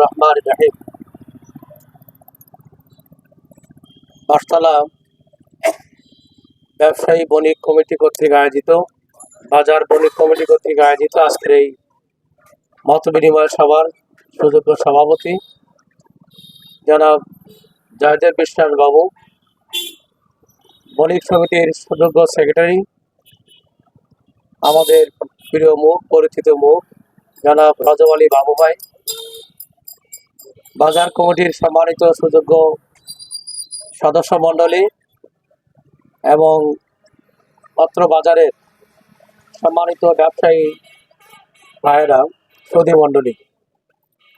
রহমান রাহিম বাসতলা ব্যবসায়ী বণিক কমিটি কর্তৃক আয়োজিত, বাজার বণিক কমিটি কর্তৃক আয়োজিত আজকের এই মত বিনিময় সভার সুযোগ্য সভাপতি জনাব জয়দেব বিশ্বাস বাবু, বণিক সমিতির সুযোগ্য সেক্রেটারি, আমাদের প্রিয় মুখ, পরিচিত মুখ জনাব রজব আলী বাবু ভাই। বাজার কমিটির সম্মানিত সুযোগ্য সদস্য মণ্ডলী এবং পত্র বাজারের সম্মানিত ব্যবসায়ী ভাইয়েরা, সৌদি মণ্ডলী।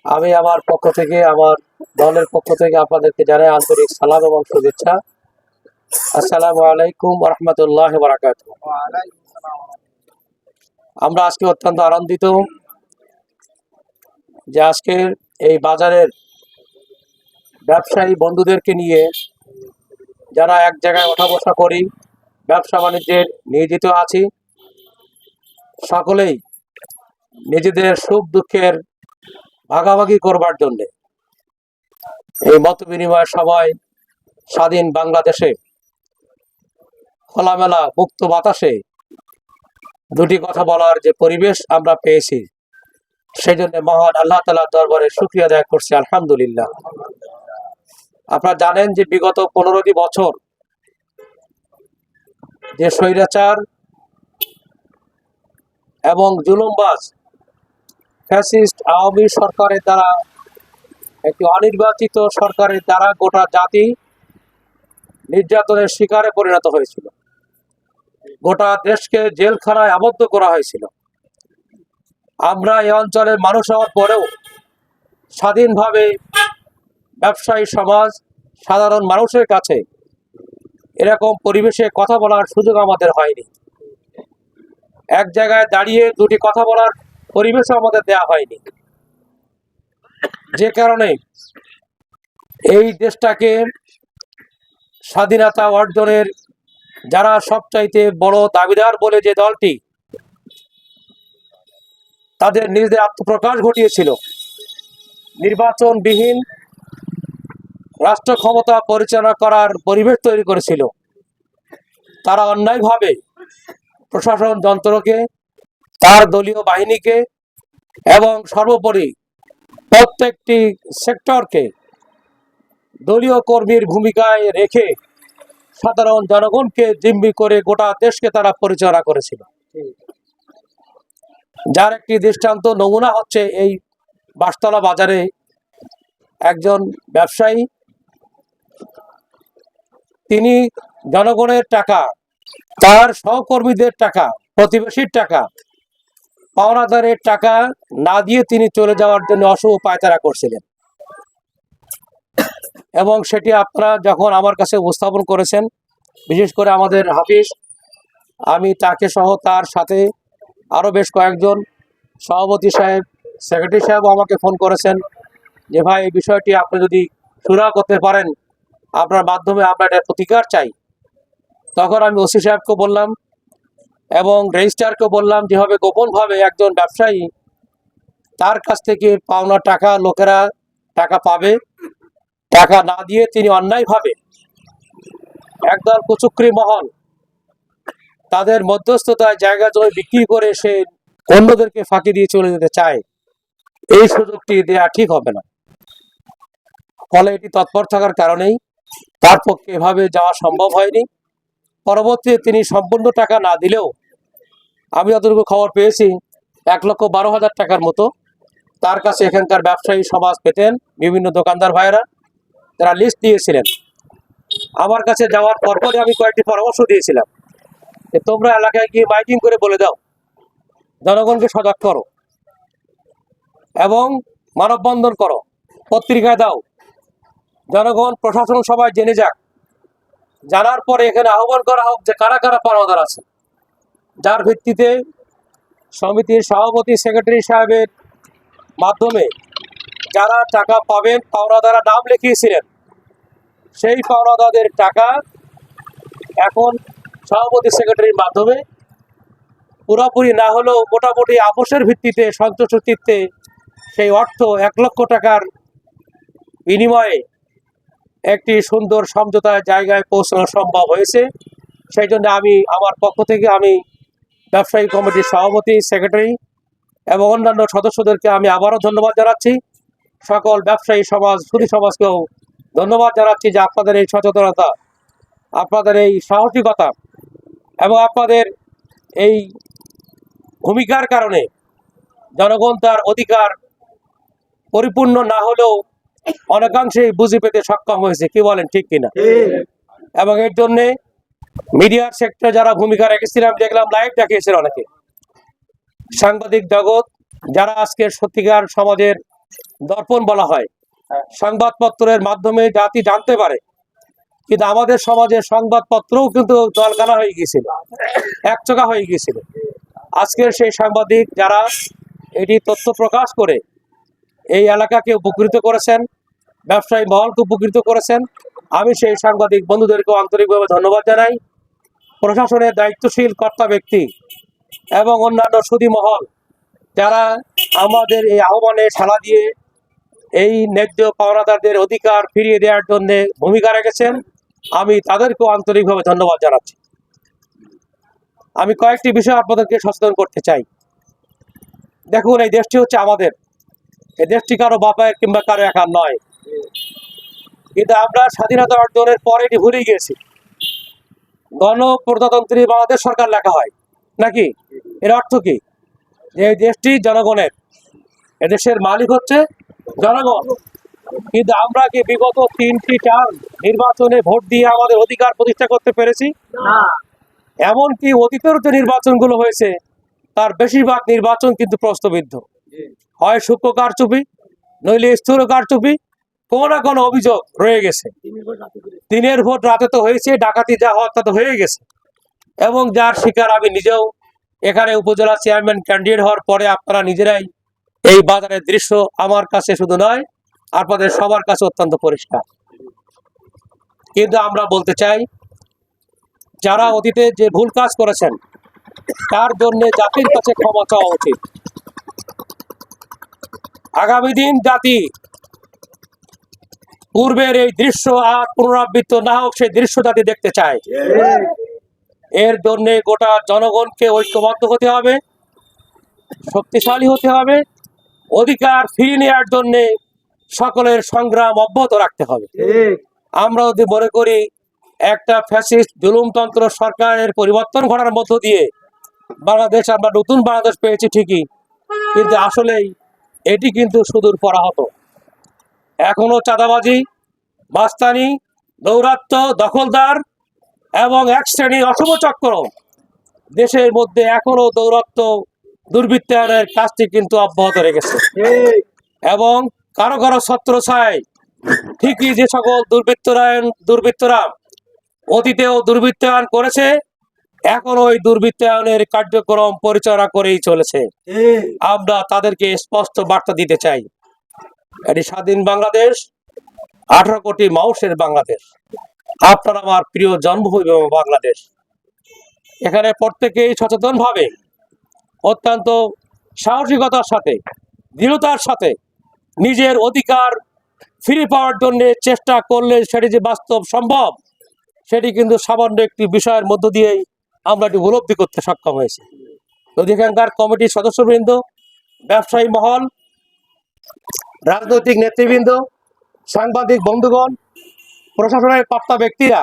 আমি আমার পক্ষ থেকে, আমার দলের পক্ষ থেকে আপনাদেরকে জানাই আন্তরিক সালাম এবং শুভেচ্ছা। আসসালামু আলাইকুম রহমতুল্লাহ বারাকাত আমরা আজকে অত্যন্ত আনন্দিত যে আজকের এই বাজারের ব্যবসায়ী বন্ধুদেরকে নিয়ে যারা এক জায়গায় ওঠা বসা করি, ব্যবসা বাণিজ্যের নিয়োজিত আছি, সকলেই নিজেদের সুখ দুঃখের ভাগাভাগি করবার জন্যে এই মত বিনিময় সময় স্বাধীন বাংলাদেশে খোলামেলা মুক্ত বাতাসে দুটি কথা বলার যে পরিবেশ আমরা পেয়েছি। সেই জন্য মহান আল্লাহ তালার দরবারে শুক্রিয়া আদায় করছি, আলহামদুলিল্লাহ। আপনারা জানেন যে বিগত পনেরোটি বছর যে স্বৈরাচার এবং জুলুমবাজ ফ্যাসিস্ট আওয়ামী সরকারের দ্বারা, একটি অনির্বাচিত সরকারের দ্বারা গোটা জাতি নির্যাতনের শিকারে পরিণত হয়েছিল। গোটা দেশকে জেলখানায় আবদ্ধ করা হয়েছিল। আমরা এই অঞ্চলের মানুষ হওয়ার পরেও স্বাধীনভাবে ব্যবসায়ী সমাজ, সাধারণ মানুষের কাছে এরকম পরিবেশে কথা বলার সুযোগ আমাদের হয়নি। এক জায়গায় দাঁড়িয়ে দুটি কথা বলার পরিবেশও আমাদের দেয়া হয়নি। যে কারণে এই দেশটাকে স্বাধীনতা অর্জনের যারা সবচাইতে বড় দাবিদার বলে যে দলটি তাদের নিজেদের আত্মপ্রকাশ ঘটিয়েছিল। নির্বাচনবিহীন রাষ্ট্র ক্ষমতা পরিচালনা করার পরিবেশ তৈরি করেছিল। তারা অন্যায়ভাবে প্রশাসন যন্ত্রকে, তার দলীয় বাহিনীকে এবং সর্বোপরি প্রত্যেকটি সেক্টরকে দলীয় কর্মীর ভূমিকায় রেখে সাধারণ জনগণকে জিম্মি করে গোটা দেশকে তারা পরিচালনা করেছিল। যার একটি দৃষ্টান্ত নমুনা হচ্ছে এই বাসতলা বাজারে একজন ব্যবসায়ী। তিনি জনগণের টাকা, তার সহকর্মীদের টাকা, প্রতিবেশীর টাকা, পাওনাদারের টাকা না দিয়ে তিনি চলে যাওয়ার জন্য অশুভ পায়তারা করছিলেন। এবং সেটি আপনারা যখন আমার কাছে উপস্থাপন করেছেন, বিশেষ করে আমাদের হাফিজ, আমি তাকে সহ তার সাথে আরও বেশ কয়েকজন সভাপতি সাহেব সেক্রেটারি সাহেব আমাকে ফোন করেছেন যে, ভাই, এই বিষয়টি আপনি যদি সুরা করতে পারেন, আপনার মাধ্যমে আমরা একটা প্রতিকার চাই। তখন আমি ওসি সাহেবকে বললাম এবং রেজিস্ট্রারকে বললাম যেভাবে গোপনভাবে একজন ব্যবসায়ী তার কাছ থেকে পাওনা টাকা লোকেরা টাকা পাবে, টাকা না দিয়ে তিনি অন্যায়ভাবে একদল কুচুকরি মহল তাদের মধ্যস্থতায় জায়গা জমি বিক্রি করে সে অন্যদেরকে ফাঁকি দিয়ে চলে যেতে চায়। এই সুযোগটি দেয়া ঠিক হবে না। ফলে এটি তৎপর থাকার কারণেই তার পক্ষে এভাবে যাওয়া সম্ভব হয়নি। পরবর্তীতে তিনি সম্পূর্ণ টাকা না দিলেও আমি যতটুকু খবর পেয়েছি, এক লক্ষ বারো হাজার টাকার মতো তার কাছে এখানকার ব্যবসায়ী সমাজ পেতেন বিভিন্ন দোকানদার ভাইয়েরা, যারা লিস্ট দিয়েছিলেন। আমার কাছে যাওয়ার পরপরই আমি কয়েকটি পরামর্শ দিয়েছিলাম। তোমরা এলাকায় গিয়ে মাইকিং করে বলে দাও। জনগণকে সজাগ করো এবং মানববন্ধন করো পত্রিকায় দাও। জনগণ, প্রশাসন সবাই জেনে যাক, জানার পরে এখানে আহ্বান করা হোক যে কারা কারা পাওনাদার আছে। যার ভিত্তিতে সমিতির সভাপতি, সেক্রেটারি সাহেবের মাধ্যমে যারা টাকা পাবেন পাওনাদারা নাম লিখিয়েছিলেন। সেই পাওনাদারদের টাকা এখন সভাপতি সেক্রেটারির মাধ্যমে পুরোপুরি না হলেও মোটামুটি আপোষের ভিত্তিতে সন্তোষ চিত্তে সেই অর্থ এক লক্ষ টাকার বিনিময়ে একটি সুন্দর সমঝোতার জায়গায় পৌঁছানো সম্ভব হয়েছে। সেই জন্য আমি আমার পক্ষ থেকে আমি ব্যবসায়ী কমিটির সভাপতি সেক্রেটারি এবং অন্যান্য সদস্যদেরকে আমি আবারও ধন্যবাদ জানাচ্ছি। সকল ব্যবসায়ী সমাজ, সুদী সমাজকেও ধন্যবাদ জানাচ্ছি যে আপনাদের এই সচেতনতা, আপনাদের এই সাহসিকতা এবং আপনাদের এই ভূমিকার কারণে জনগণ তার অধিকার পরিপূর্ণ না হলেও অনেকাংশেই বুঝে পেতে সক্ষম হয়েছে কি বলেন ঠিক কিনা? এবং এর জন্যে মিডিয়ার সেক্টরে যারা ভূমিকা রেখেছিলাম দেখলাম লাইভ দেখিয়েছিল অনেকে। সাংবাদিক জগৎ যারা আজকে সত্যিকার সমাজের দর্পণ বলা হয়। সংবাদপত্রের মাধ্যমে জাতি জানতে পারে কিন্তু আমাদের সমাজের সংবাদপত্রও কিন্তু দলকানা হয়ে গিয়েছিল একচকা হয়ে গিয়েছিল আজকের সেই সাংবাদিক যারা এটি তথ্য প্রকাশ করে এই এলাকাকে উপকৃত করেছেন, ব্যবসায়ী মহলকে উপকৃত করেছেন, আমি সেই সাংবাদিক বন্ধুদেরকে আন্তরিকভাবে ধন্যবাদ জানাই। প্রশাসনের দায়িত্বশীল কর্তা ব্যক্তি এবং অন্যান্য সুদী মহল যারা আমাদের এই আহ্বানে সাড়া দিয়ে এই ন্যায্য পাওনাদারদের অধিকার ফিরিয়ে দেওয়ার জন্য ভূমিকা রেখেছেন আমি তাদেরকেও আন্তরিকভাবে ধন্যবাদ জানাচ্ছি। আমি কয়েকটি বিষয় আপনাদেরকে সচেতন করতে চাই। দেখুন, এই দেশটি হচ্ছে আমাদের। এই দেশটি কারও বাপায়ের কিংবা কারও একার নয়। কিন্তু আমরা স্বাধীনতা অর্জনের পরে এটি ভুলে গিয়েছি গণপ্রজাতন্ত্রী বাংলাদেশ সরকার লেখা হয়। নাকি? এর অর্থ কি? যে এই দেশটি জনগণের এদেশের মালিক হচ্ছে জনগণ। কিন্তু আমরা কি বিগত তিনটি চার নির্বাচনে ভোট দিয়ে আমাদের অধিকার প্রতিষ্ঠা করতে পেরেছি? এমনকি অতীতের যে নির্বাচনগুলো হয়েছে তার বেশিরভাগ নির্বাচন কিন্তু প্রশ্নবিদ্ধ। হয় সূক্ষ্ম কারচুপি নইলে স্থূল কারচুপি কোনো না কোনো অভিযোগ রয়ে গেছে। দিনের ভোট রাতে তো হয়েছে ডাকাতি যা হওয়ার তা তো হয়ে গেছে। এবং যার শিকার আমি নিজেও এখানে উপজেলা চেয়ারম্যান ক্যান্ডিডেট হওয়ার পরে আপনারা নিজেরাই এই বাজারের দৃশ্য আমার কাছে শুধু নয় আপনাদের সবার কাছে অত্যন্ত পরিষ্কার। কিন্তু আমরা বলতে চাই, যারা অতীতে যে ভুল কাজ করেছেন, তার জন্য জাতির কাছে ক্ষমা চাওয়া উচিত। আগামী দিন জাতি পূর্বের এই দৃশ্য আর পুনরাবৃত্ত না হোক, সেই দৃশ্য জাতি দেখতে চায়। এর জন্য গোটা জনগণকে ঐক্যবদ্ধ হতে হবে, শক্তিশালী হতে হবে, অধিকার ফিরিয়ে নেওয়ার জন্য সকলের সংগ্রাম অব্যাহত রাখতে হবে। আমরা যদি মনে করি একটা ফ্যাসিস্ট জুলুমতন্ত্র সরকারের পরিবর্তন ঘটার মধ্য দিয়ে বাংলাদেশ আমরা নতুন বাংলাদেশ পেয়েছি ঠিকই কিন্তু আসলেই এটি কিন্তু সুদূর পরাহত। এখনও চাঁদাবাজি মাস্তানি দৌরাত্ম দখলদার এবং এক শ্রেণির অশুভ চক্র দেশের মধ্যে এখনও দৌরাত্ম দুর্বৃত্তায়নের কাজটি কিন্তু অব্যাহত রেখেছে। এবং কারও কারও ছত্রছায় ঠিকই যে সকল দুর্বৃত্তরায়ন, দুর্বৃত্তরা অতীতেও দুর্বৃত্তায়ন করেছে, এখন ওই দুর্বৃত্তায়নের কার্যক্রম পরিচালনা করেই চলেছে। আমরা তাদেরকে স্পষ্ট বার্তা দিতে চাই। এটি স্বাধীন বাংলাদেশ, আঠারো কোটি মানুষের বাংলাদেশ। আপনার আমার প্রিয় জন্মভূমি বাংলাদেশ। এখানে প্রত্যেকেই সচেতনভাবে অত্যন্ত সাহসিকতার সাথে, দৃঢ়তার সাথে নিজের অধিকার ফিরে পাওয়ার জন্য চেষ্টা করলে সেটি যে বাস্তব সম্ভব সেটি কিন্তু সামান্য একটি বিষয়ের মধ্য দিয়েই আমরা এটি উপলব্ধি করতে সক্ষম হয়েছি। এখানকার কমিটির সদস্যবৃন্দ ব্যবসায়ী মহল রাজনৈতিক নেতৃবৃন্দ সাংবাদিক বন্ধুগণ প্রশাসনের প্রাপ্তা ব্যক্তিরা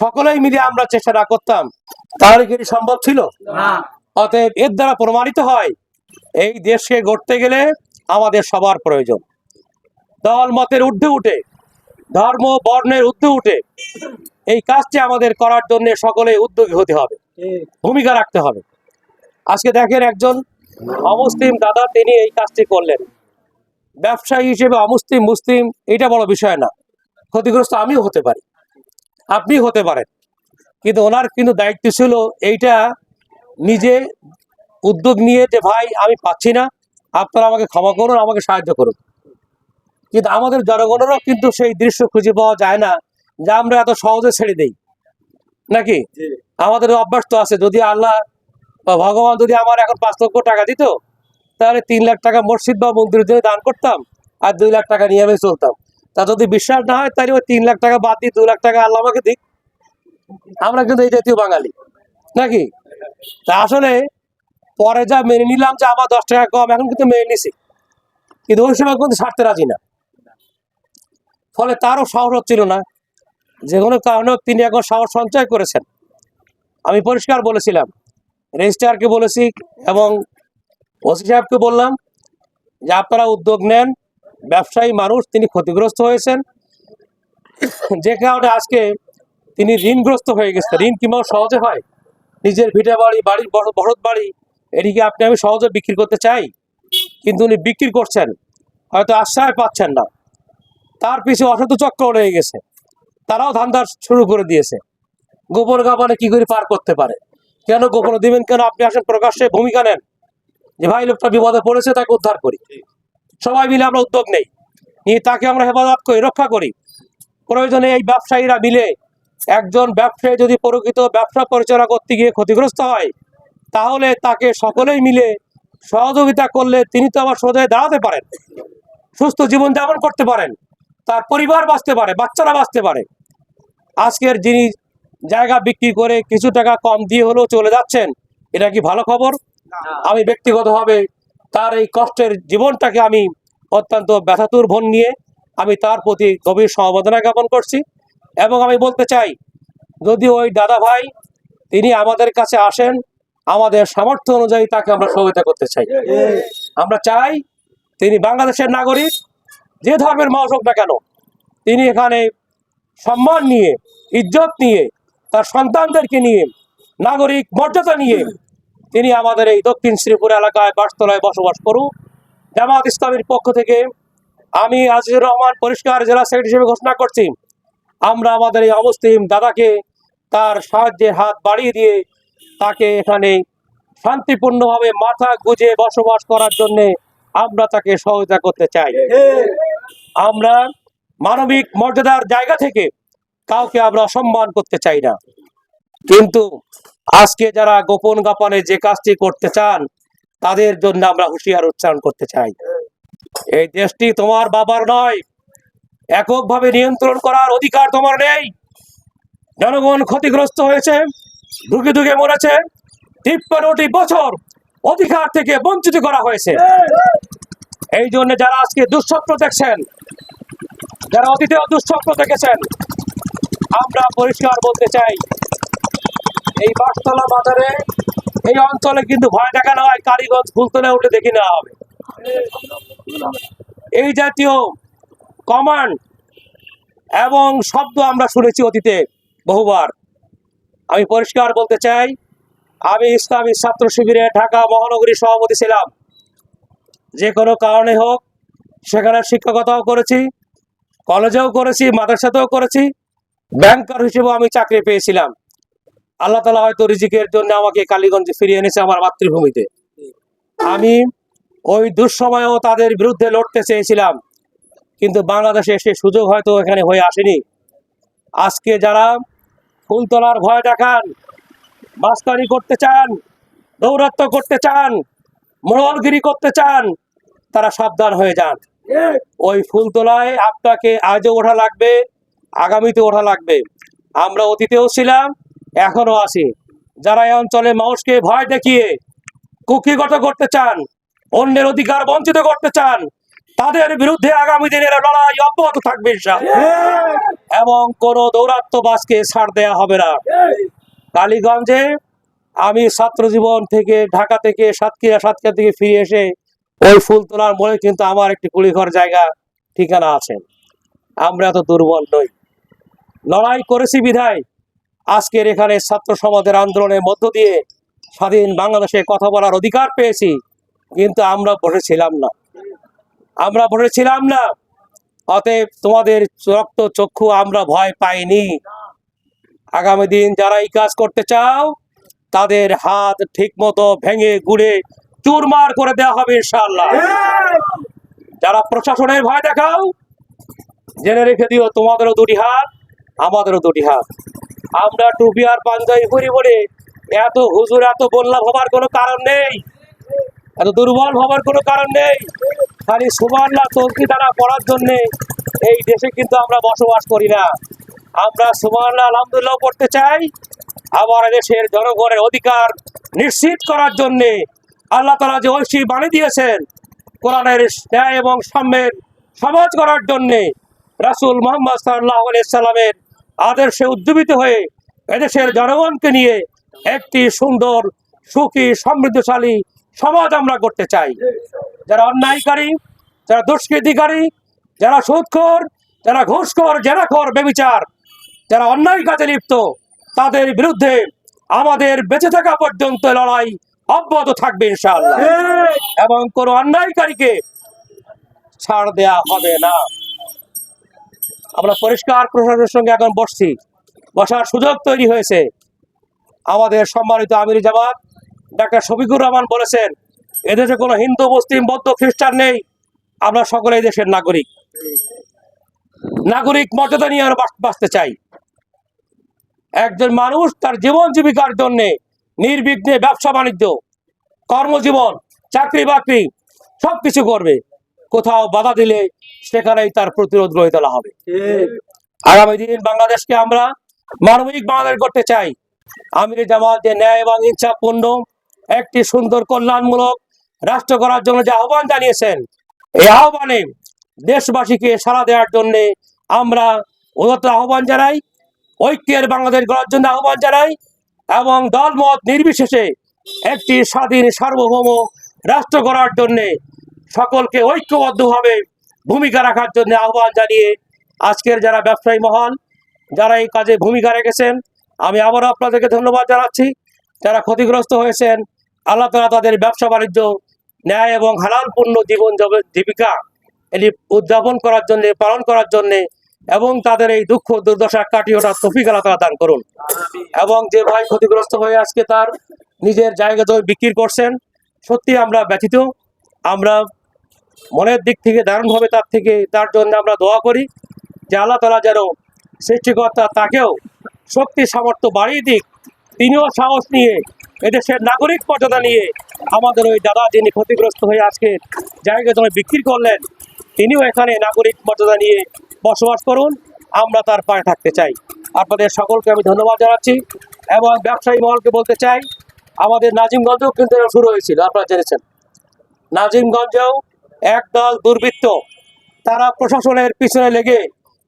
সকলেই মিলে আমরা চেষ্টা না করতাম তাহলে কি সম্ভব ছিল? অতএব এর দ্বারা প্রমাণিত হয় এই দেশকে গড়তে গেলে আমাদের সবার প্রয়োজন। দল মতের ঊর্ধ্বে উঠে, ধর্ম, বর্ণের ঊর্ধ্বে উঠে, এই কাজটি আমাদের করার জন্য সকলে উদ্যোগী হতে হবে, ভূমিকা রাখতে হবে। আজকে দেখেন একজন অমুসলিম দাদা, তিনি এই কাজটি করলেন। ব্যবসায়ী হিসেবে অমুসলিম, মুসলিম, এটা বড় বিষয় না। ক্ষতিগ্রস্ত আমিও হতে পারি আপনি হতে পারেন। কিন্তু ওনার কিন্তু দায়িত্ব ছিল এইটা নিজে উদ্যোগ নিয়ে যে ভাই আমি পাচ্ছি না। আপনারা আমাকে ক্ষমা করুন আমাকে সাহায্য করুন। কিন্তু আমাদের জনগণেরও কিন্তু সেই দৃশ্য খুঁজে পাওয়া যায় না যে আমরা এত সহজে ছেড়ে দেই। নাকি? আমাদের অভ্যাস তো আছে যদি আল্লাহ বা ভগবান যদি আমার এখন পাঁচ লক্ষ টাকা দিত তাহলে তিন লাখ টাকা মসজিদ বা মন্দিরের জন্য দান করতাম আর দুই লাখ টাকা নিয়ে আমি চলতাম। তা যদি বিশ্বাস না হয় তাহলে ওই তিন লাখ টাকা বাদ দিয়ে দু লাখ টাকা আল্লাহ আমাকে দিক। আমরা কিন্তু এই জাতীয় বাঙালি। নাকি? তা আসলে পরে যা মেনে নিলাম যে আমার দশ টাকা কম, এখন কিন্তু মেনে নিছি। কিন্তু ওই সময় কিন্তু ছাড়তে রাজি না। ফলে তারও সাহস হচ্ছিল না। যে কোনো কারণে তিনি এখন সাহস সঞ্চয় করেছেন। আমি পরিষ্কার বলেছিলাম, রেজিস্ট্রারকে বলেছি এবং ওসি সাহেবকে বললাম যে আপনারা উদ্যোগ নেন, ব্যবসায়ী মানুষ, তিনি ক্ষতিগ্রস্ত হয়েছেন। যে কারণে আজকে তিনি ঋণগ্রস্ত হয়ে গেছেন। ঋণ কিংবা সহজে হয়? নিজের ভিটা বাড়ি বাড়ির বড় বড় বাড়ি এটিকে আপনি আমি সহজে বিক্রি করতে চাই, কিন্তু উনি বিক্রি করছেন, হয়তো আশ্রয় পাচ্ছেন না। তার পিছনে অসাধু চক্র রয়ে গেছে। তারাও ধান্দা শুরু করে দিয়েছে। গোপন গাপানে কি করে পার করতে পারে? কেন গোপন দিবেন? কেন আপনি আসেন প্রকাশ্যে ভূমিকা নেন? যে ভাই লোকটা বিপদে পড়েছে, তাকে উদ্ধার করি। সবাই মিলে আমরা উদ্যোগ নেই। নিয়ে তাকে আমরা হেফাজত করি, রক্ষা করি। প্রয়োজনে এই ব্যবসায়ীরা মিলে একজন ব্যবসায়ী যদি প্রকৃত ব্যবসা পরিচালনা করতে গিয়ে ক্ষতিগ্রস্ত হয় তাহলে তাকে সকলেই মিলে সহযোগিতা করলে তিনি তো আবার সোজায় দাঁড়াতে পারেন। সুস্থ জীবনযাপন করতে পারেন। তার পরিবার বাঁচতে পারে, বাচ্চারা বাঁচতে পারে। আজকের যিনি জায়গা বিক্রি করে কিছু টাকা কম দিয়ে হলেও চলে যাচ্ছেন, এটা কি ভালো খবর? আমি ব্যক্তিগতভাবে তার এই কষ্টের জীবনটাকে আমি অত্যন্ত ব্যথাতুর ভন নিয়ে আমি তার প্রতি গভীর সমবেদনা জ্ঞাপন করছি এবং আমি বলতে চাই যদি ওই দাদা ভাই তিনি আমাদের কাছে আসেন আমাদের সামর্থ্য অনুযায়ী তাকে আমরা সহযোগিতা করতে চাই। আমরা চাই তিনি বাংলাদেশের নাগরিক, যে ধর্মের মানুষ হোক না কেন, তিনি এখানে সম্মান নিয়ে, ইজ্জত নিয়ে, তার সন্তানদেরকে নিয়ে, নাগরিক মর্যাদা নিয়ে তিনি আমাদের এই দক্ষিণ শ্রীপুর এলাকায় বাসতলায় বসবাস করুক। জামাত ইসলামের পক্ষ থেকে আমি আজিজুর রহমান পরিষ্কার জেলা সেক্রেটারি হিসেবে ঘোষণা করছি, আমরা আমাদের এই অমুসলিম দাদাকে তার সাহায্যের হাত বাড়িয়ে দিয়ে তাকে এখানে শান্তিপূর্ণভাবে মাথা গুজে বসবাস করার জন্য আমরা তাকে সহযোগিতা করতে চাই। আমরা মানবিক মর্যাদার জায়গা থেকে কাউকে আমরা অসম্মান করতে চাই না। কিন্তু আজকে যারা গোপন গাপনে যে কাজটি করতে চান, তাদের জন্য আমরা হুঁশিয়ার উচ্চারণ করতে চাই। এই দেশটি তোমার বাবার নয়, এককভাবে নিয়ন্ত্রণ করার অধিকার তোমার নেই। জনগণ ক্ষতিগ্রস্ত হয়েছে। ঢুকে ঢুকে মরেছে তিপ্পান্নটি বছর অধিকার থেকে বঞ্চিত করা হয়েছে। এই জন্য যারা আজকে দুঃস্বপ্ন দেখছেন, যারা অতীতেও দুঃস্বপ্ন দেখেছেন, আমরা পরিষ্কার বলতে চাই, এই বাসতলা বাজারে, এই অঞ্চলে কিন্তু ভয় দেখানো হয় কালীগঞ্জ ফুলতলে উঠে দেখি নেওয়া হবে। এই জাতীয় কমান্ড এবং শব্দ আমরা শুনেছি অতীতে বহুবার। আমি পরিষ্কার বলতে চাই, আমি ইসলামী ছাত্র শিবিরে ঢাকা মহানগরী সভাপতি ছিলাম। যে কোনো কারণে হোক, সেখানে শিক্ষকতাও করেছি, কলেজেও করেছি, মাদ্রাসাতেও করেছি, ব্যাংকার হিসেবেও আমি চাকরি পেয়েছিলাম। আল্লাহ তালা হয়তো রিজিকের জন্য আমাকে কালীগঞ্জে ফিরিয়ে এনেছে আমার মাতৃভূমিতে। আমি ওই দুঃসময়েও তাদের বিরুদ্ধে লড়তে চেয়েছিলাম, কিন্তু বাংলাদেশে সে সুযোগ হয়তো এখানে হয়ে আসেনি। আজকে যারা ফুল তোলার ভয় দেখান। মাস্তানি করতে চান, দৌরাত্ম করতে চান মোড়লগিরি করতে চান, তারা সাবধান হয়ে যান। ওই ফুল তোলায় আপনাকে আজও ওঠা লাগবে, আগামীতে ওঠা লাগবে। আমরা অতীতেও ছিলাম, এখনও আছি। যারা এই অঞ্চলে মানুষকে ভয় দেখিয়ে কুক্ষিগত করতে চান, অন্যের অধিকার বঞ্চিত করতে চান তাদের বিরুদ্ধে আগামী দিনের লড়াই অব্যাহত থাকবে এবং কোন দৌরাত্মবাসকে ছাড় দেয়া হবে না। কালীগঞ্জে আমি ছাত্র জীবন থেকে ঢাকা থেকে সাতক্ষীরা সাতক্ষীরা থেকে ফিরে এসে ওই ফুল তোলার মোড়ে কিন্তু আমার একটি কুড়িঘর জায়গা ঠিকানা আছে। আমরা এত দুর্বল নই। লড়াই করেছি বিধায়। আজকের এখানে ছাত্র সমাজের আন্দোলনের মধ্য দিয়ে স্বাধীন বাংলাদেশে কথা বলার অধিকার পেয়েছি। কিন্তু আমরা বসেছিলাম না। আমরা বসেছিলাম না। অতএব তোমাদের রক্ত চক্ষু আমরা ভয় পাইনি। আগামী দিন যারা এই কাজ করতে চাও, তাদের হাত ঠিক মতো ভেঙে গুড়ে চুরমার করে দেওয়া হবে ইনশাআল্লাহ। যারা প্রশাসনের ভয় দেখাও, জেনে রেখে দিও, তোমাদেরও দুটি হাত, আমাদেরও দুটি হাত। আমরা টুপি আর পাঞ্জাবি পরি বলে এত হুজুর, এত বললাম হবার কোনো কারণ নেই। এত দুর্বল হবার কোনো কারণ নেই। খালি সুমান্লা তর্কি দ্বারা পড়ার জন্য এই দেশে কিন্তু আমরা বসবাস করি না। আমরা সুমান্লা আলহামদুলিল্লাহ পড়তে চাই। আবার দেশের জনগণের অধিকার নিশ্চিত করার জন্যে আল্লাহ তালা যে ঐশী বাণী দিয়েছেন, কোরআনের ন্যায় এবং সাম্যের সমাজ করার জন্যে রাসূল মোহাম্মদ সাল্লাহ সাল্লামের আদর্শে উদ্যমিত হয়ে এদেশের জনগণকে নিয়ে একটি সুন্দর, সুখী, সমৃদ্ধশালী সমাজ আমরা করতে চাই। যারা অন্যায়কারী যারা দুষ্কৃতিকারী যারা সুদখোর যারা ঘুষখোর জেরাখোর বেবিচার যারা অন্যায় কাজে লিপ্ত তাদের বিরুদ্ধে আমাদের বেঁচে থাকা পর্যন্ত লড়াই অব্যাহত থাকবে ইনশাআল্লাহ। এবং কোন অন্যায়কারীকে ছাড় দেয়া হবে না। আমরা পরিষ্কার প্রশাসনের সঙ্গে এখন বসছি। বসার সুযোগ তৈরি হয়েছে। আমাদের সম্মানিত আমির জামাত ডাক্তার শফিকুর রহমান বলেছেন এদেশে কোনো হিন্দু, মুসলিম, বৌদ্ধ, খ্রিস্টান নেই। আমরা সকলে দেশের নাগরিক। নাগরিক মর্যাদা নিয়ে আমরা বাঁচ- বাঁচতে চাই। একজন মানুষ তার জীবন জীবিকার জন্য নির্বিঘ্নে ব্যবসা, বাণিজ্য, কর্মজীবন, চাকরি, বাকরি সব কিছু করবে। কোথাও বাধা দিলে সেখানেই তার প্রতিরোধ গড়ে তোলা হবে। আগামী দিন বাংলাদেশকে আমরা মানবিক বাংলাদেশ করতে চাই। আমির জামাত যে ন্যায় এবং ইচ্ছাপূর্ণ একটি সুন্দর কল্যাণমূলক রাষ্ট্র করার জন্য যে আহ্বান জানিয়েছেন, এই আহ্বানে দেশবাসীকে সাড়া দেওয়ার জন্য আমরা উদত্ত আহ্বান জানাই, ঐক্যের বাংলাদেশ গড়ার জন্য আহ্বান জানাই এবং দলমত নির্বিশেষে একটি স্বাধীন সার্বভৌম রাষ্ট্র গড়ার জন্য সকলকে ঐক্যবদ্ধভাবে ভূমিকা রাখার জন্য আহ্বান জানিয়ে আজকের যারা ব্যবসায়ী মহল যারা এই কাজে ভূমিকা রেখেছেন, আমি আবারও আপনাদেরকে ধন্যবাদ জানাচ্ছি। যারা ক্ষতিগ্রস্ত হয়েছেন, আল্লাহ তালা তাদের ব্যবসা বাণিজ্য ন্যায় এবং হালালপূর্ণ জীবন জীবিকা এটি উদযাপন করার জন্যে, পালন করার জন্যে এবং তাদের এই দুঃখ দুর্দশা কাটিয়ে ওঠার তফিক তালা দান করুন। এবং যে ভাই ক্ষতিগ্রস্ত হয়ে আজকে তার নিজের জায়গা জমি বিক্রি করছেন, সত্যি আমরা ব্যথিত। আমরা মনের দিক থেকে দারুণভাবে তার থেকে, তার জন্য আমরা দোয়া করি যে আল্লাহ তালা যেন সৃষ্টিকর্তা তাকেও শক্তি, সামর্থ্য বাড়িয়ে দিক। তিনিও সাহস নিয়ে এদেশের নাগরিক মর্যাদা নিয়ে আমাদের ওই দাদা যিনি ক্ষতিগ্রস্ত হয়ে আজকে জায়গা জমি বিক্রি করলেন, তিনিও এখানে নাগরিক মর্যাদা নিয়ে বসবাস করুন, আমরা তার পায়ে থাকতে চাই। আপনাদের সকলকে আমি ধন্যবাদ জানাচ্ছি এবং ব্যবসায়ী মহলকে বলতে চাই, আমাদের নাজিমগঞ্জেও কিন্তু শুরু হয়েছিল, আপনারা জেনেছেন। নাজিমগঞ্জেও একদল দুর্বৃত্ত, তারা প্রশাসনের পিছনে লেগে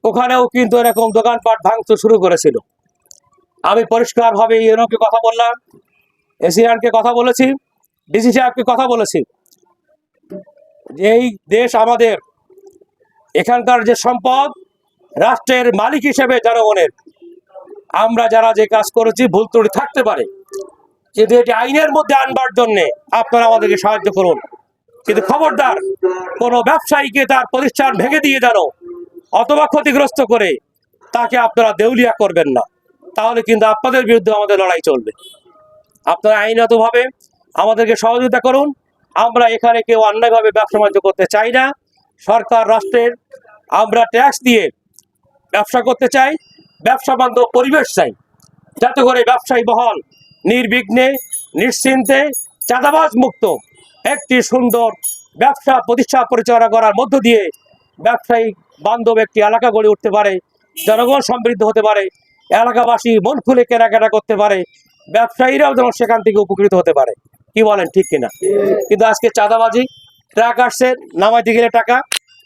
ওখানেও কিন্তু এরকম দোকানপাট ভাঙতে শুরু করেছিল। আমি পরিষ্কারভাবে ইউনোকে কথা বললাম এসিয়ানকে কথা বলেছি ডিসি সাহেবকে কথা বলেছি। এই দেশ আমাদের, এখানকার যে সম্পদ, রাষ্ট্রের মালিক হিসেবে জনগণের। আমরা যারা যে কাজ করেছি, ভুল ত্রুটি থাকতে পারে। কিন্তু এটি আইনের মধ্যে আনবার জন্যে আপনারা আমাদেরকে সাহায্য করুন। কিন্তু খবরদার, কোনো ব্যবসায়ীকে তার প্রতিষ্ঠান ভেঙে দিয়ে যেন অথবা ক্ষতিগ্রস্ত করে, তাকে আপনারা দেউলিয়া করবেন না। তাহলে কিন্তু আপনাদের বিরুদ্ধে আমাদের লড়াই চলবে। আপনারা আইনগতভাবে আমাদেরকে সহযোগিতা করুন। আমরা এখানে কেউ অন্যায়ভাবে ব্যবসা বাণিজ্য করতে চাই না। সরকার রাষ্ট্রের আমরা ট্যাক্স দিয়ে ব্যবসা করতে চাই, ব্যবসা বান্ধব পরিবেশ চাই। যাতে করে ব্যবসায়ী বহল নির্বিঘ্নে, নিশ্চিন্তে, চাঁদাবাজ মুক্ত একটি সুন্দর ব্যবসা প্রতিষ্ঠা পরিচালনা করার মধ্য দিয়ে ব্যবসায়ী বান্ধব একটি এলাকা গড়ে উঠতে পারে, জনগণ সমৃদ্ধ হতে পারে, এলাকাবাসী মন খুলে কেনাকাটা করতে পারে ব্যবসায়ীরাও যেন সেখান থেকে উপকৃত হতে পারে। কি বলেন, ঠিক কিনা? কিন্তু আজকে চাঁদাবাজি, ট্রাক আসছে, নামাইতে গেলে টাকা,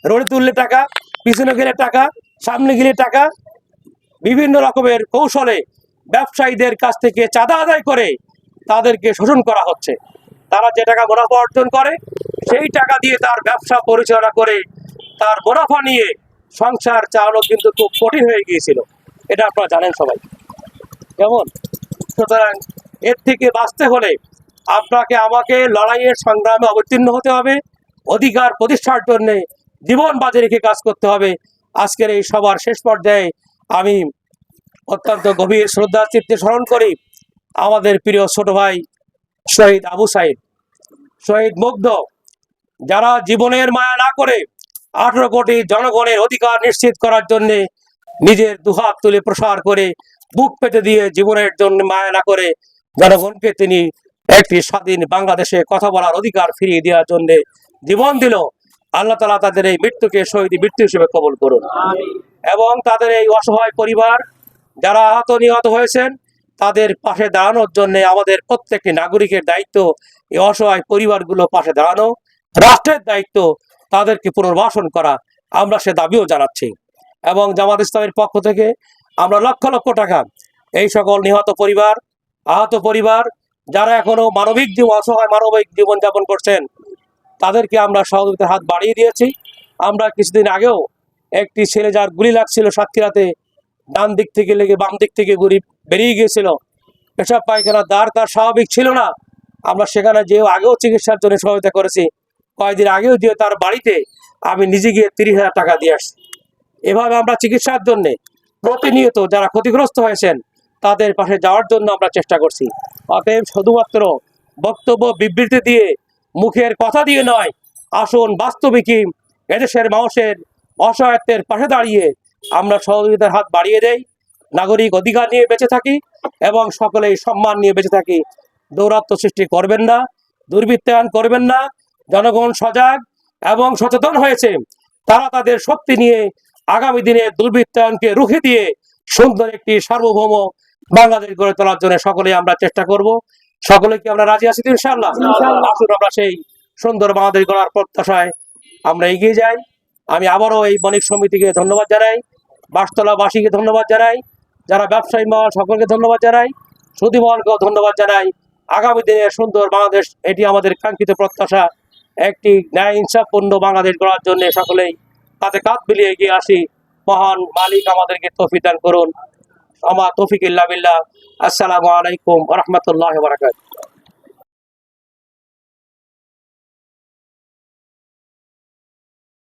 রোডে তুললে টাকা, পিছনে গেলে টাকা, সামনে গেলে টাকা, বিভিন্ন রকমের কৌশলে ব্যবসায়ীদের কাছ থেকে চাঁদা আদায় করে তাদেরকে শোষণ করা হচ্ছে। তারা যে টাকা মুনাফা অর্জন করে, সেই টাকা দিয়ে তার ব্যবসা পরিচালনা করে তার মুনাফা নিয়ে সংসার চালানো কিন্তু খুব কঠিন হয়ে গিয়েছিল। এটা আপনারা জানেন সবাই। কেমন? সুতরাং এর থেকে বাঁচতে হলে আপনাকে আমাকে লড়াইয়ের সংগ্রামে অবতীর্ণ হতে হবে, অধিকার প্রতিষ্ঠার জন্যে জীবন বাজে রেখে কাজ করতে হবে। আজকের এই সবার শেষ পর্যায়ে আমি অত্যন্ত গভীর শ্রদ্ধা চিত্তে স্মরণ করি আমাদের প্রিয় ছোট ভাই শহীদ আবু সাইদ। শহীদ মুগ্ধ, যারা জীবনের মায়া না করে আঠেরো কোটি জনগণের অধিকার নিশ্চিত করার জন্যে নিজের দুহাত তুলে প্রসার করে বুক পেতে দিয়ে জীবনের জন্য মায়া না করে জনগণকে তিনি একটি স্বাধীন বাংলাদেশে কথা বলার অধিকার ফিরিয়ে দেওয়ার জন্য জীবন দিল। আল্লাহ তালা তাদের এই মৃত্যুকে শহীদ মৃত্যু হিসেবে কবল করুন। এবং তাদের এই অসহায় পরিবার যারা আহত নিহত হয়েছেন তাদের পাশে দাঁড়ানোর জন্য আমাদের প্রত্যেকটি নাগরিকের দায়িত্ব এই অসহায় পরিবারগুলো পাশে দাঁড়ানো। রাষ্ট্রের দায়িত্ব তাদেরকে পুনর্বাসন করা। আমরা সে দাবিও জানাচ্ছি। এবং জামাত ইসলামের পক্ষ থেকে আমরা লক্ষ লক্ষ টাকা। এই সকল নিহত পরিবার, আহত পরিবার, যারা এখনও মানবিক জীবন, অসহায় মানবিক জীবনযাপন করছেন, তাদেরকে আমরা সহযোগিতার হাত বাড়িয়ে দিয়েছি। আমরা কিছুদিন আগেও একটি ছেলে যার গুলি লাগছিল সাতক্ষীরাতে, ডান দিক থেকে লেগে বাম দিক থেকে গুলি বেরিয়ে গিয়েছিল। পেশাব পায়খানা দ্বার তার স্বাভাবিক ছিল না। আমরা সেখানে যেও আগেও চিকিৎসার জন্য সহায়তা করেছি। কয়েকদিন আগেও যে তার বাড়িতে আমি নিজে গিয়ে তিরিশ হাজার টাকা দিয়ে আসছি। এভাবে আমরা চিকিৎসার জন্য প্রতিনিয়ত যারা ক্ষতিগ্রস্ত হয়েছেন, তাদের পাশে যাওয়ার জন্য আমরা চেষ্টা করছি। অতএব শুধুমাত্র বক্তব্য, বিবৃতি দিয়ে মুখের কথা দিয়ে নয় আসুন বাস্তবিকই এদেশের মানুষের অসহায়ত্বের পাশে দাঁড়িয়ে আমরা সহযোগিতার হাত বাড়িয়ে দেই, নাগরিক অধিকার নিয়ে বেঁচে থাকি এবং সকলেই সম্মান নিয়ে বেঁচে থাকি। দৌরাত্ম সৃষ্টি করবেন না, দুর্বৃত্তায়ন করবেন না, জনগণ সজাগ এবং সচেতন হয়েছে, তারা তাদের শক্তি নিয়ে আগামী দিনে দুর্বৃত্তায়নকে রুখে দিয়ে সুন্দর একটি সার্বভৌম বাংলাদেশ গড়ে তোলার জন্য সকলে আমরা চেষ্টা করব। সকলে কি আমরা রাজি আছি তো ইনশাআল্লাহ? আসুন আমরা সেই সুন্দর বাংলাদেশ গড়ার প্রত্যাশায় আমরা এগিয়ে যাই। আমি আবারও এই বণিক সমিতিকে ধন্যবাদ জানাই বাসতলাবাসীকে ধন্যবাদ জানাই যারা ব্যবসায়ী মহল সকলকে ধন্যবাদ জানাই সুদী মহলকেও ধন্যবাদ জানাই। আগামী দিনে সুন্দর বাংলাদেশ এটি আমাদের কাঙ্ক্ষিত প্রত্যাশা একটি ন্যায় ইনসাফপূর্ণ বাংলাদেশ গড়ার জন্য সকলেই তাতে কাঁধ মিলিয়ে এগিয়ে আসি। মহান মালিক আমাদেরকে তৌফিক করুন। আমার তফিক ইল্লা বিল্লাহ। আসসালামু আলাইকুম রহমতুল্লাহ বারাকাতুহু।